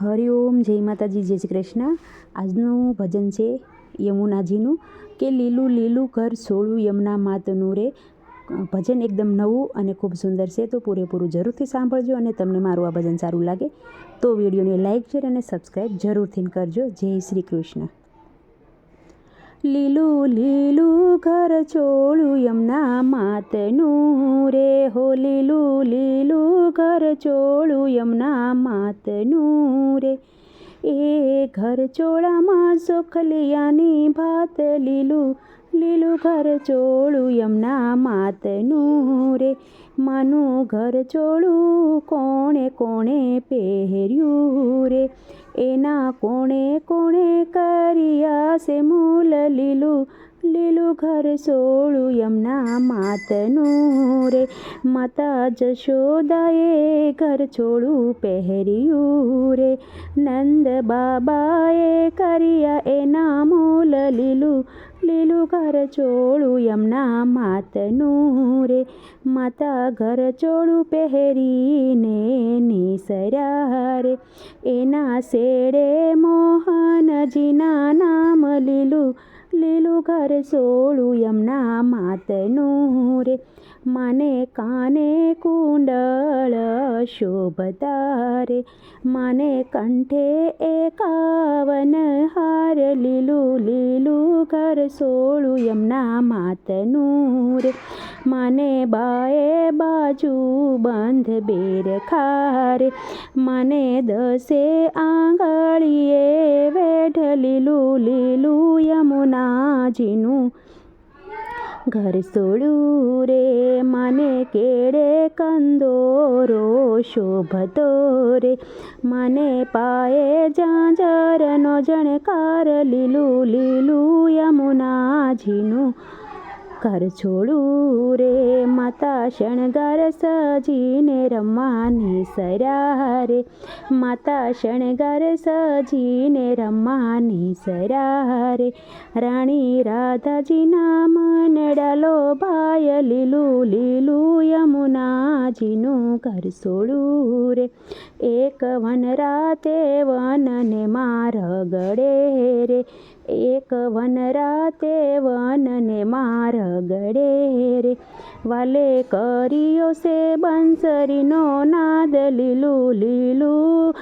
હરિઓમ જય માતાજી, જય શ્રી કૃષ્ણ. આજનું ભજન છે યમુનાજીનું, કે લીલું લીલું ઘર સોળું યમુના માતનું રે. ભજન એકદમ નવું અને ખૂબ સુંદર છે, તો પૂરેપૂરું જરૂરથી સાંભળજો અને તમને મારું આ ભજન સારું લાગે, તો વિડીયોને લાઇક શેર અને સબસ્ક્રાઈબ જરૂરથી કરજો. જય શ્રી કૃષ્ણ. લીલું લીલું ઘર ચોળું યમુના માતનું રે હો લીલું લીલું ઘર ચોળું યમુના માતનું રે. એ ઘર ચોળામાં સોખલિયાની ભાત લીલું લીલું ઘર ચોળું યમુના માતનું રે. માનું ઘર ચોળું કોણે કોણે પહેર્યું રે? એના કોણે કોણે છે મૂલ લીલું લીલું ઘર સોળું એમના માતનું રે. માતા જશોદાએ ઘર છોડું પહેર્યું રે. નંદ બાબાએ કર્યા એના મૂલ લીલું લીલું ઘર ચોળું યમુના માતનું રે માતા ઘર ચોળું પહેરીને નિસર્યા રે એના શેડે મોહનજીના નામ લીલું લીલું ઘર સોળું યમના માતનું રે માને કાને કુંડળ શોભતા રે માને કંઠે એકાવન હાર લીલું લીલું ઘર સોળું યમના માતનું રે માને બાએ બાજુ બંધ બેર ખારે. મને દસે આંગળીએ વેઢ લીલું લીલું યમુનાજીનું ઘર સોડું રે. મને કેળે કંદોરો શોભતો રે. મને પાયે જાંજરનો જણકાર લીલું લીલું યમુનાજીનું ઘર છોડું રે માતા શણગાર સજીને રમવાની સરા રે માતા શણગાર સજીને રમવાની સરા રે રાણી રાધાજીના મનડાલો ભાય લીલું લીલું યમુનાજીનું ઘર છોડું રે એક વન રાતે વનને માર ગળે રે. એક વન રાતે વનને માર ગળે રે. વાલે કર્યો સે બંસરીનો નાદ, લીલું લીલું,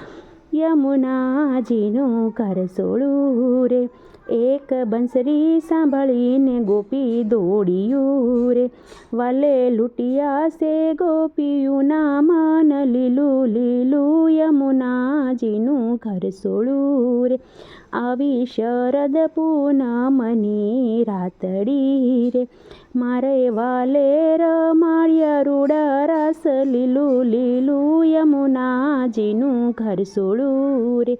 યમુનાજીનું કરસોળું રે. એક બંસરી સાંભળીને ગોપી દોડ્યું રે. વાલે લૂંટિયા સે ગોપીયું ના માન લીલું ઘર સોળું રે આવી શરદ પૂનમની રાતડી રે મારે વાલે રમાળ્યા રૂડા રસ લીલું લીલું યમુનાજીનું ઘર સોળું રે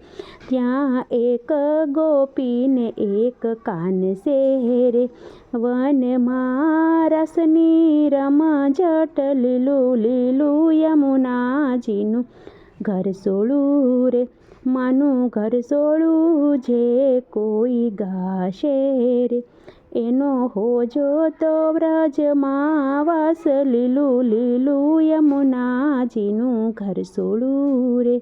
ત્યાં એક ગોપીને એક કાન શેરે વનમાં રસની રમા જટ લીલું લીલું યમુનાજીનું ઘર સોળું રે, માનું ઘર સોળું જે કોઈ ગાશે રે. એનો હોજો તો વ્રજમાં વાસ, લીલું લીલું યમુનાજીનું ઘર સોળું રે.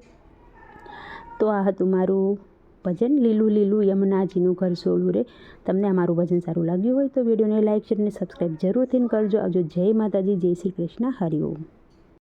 તો આ હતું મારું ભજન, લીલું લીલું યમુનાજીનું ઘર સોળું રે. તમને મારું ભજન સારું લાગ્યું હોય તો વિડીયોને લાઈક, શેર અને સબસ્ક્રાઈબ જરૂરથી કરજો. આવજો જય માતાજી, જય શ્રી કૃષ્ણ હરિઓમ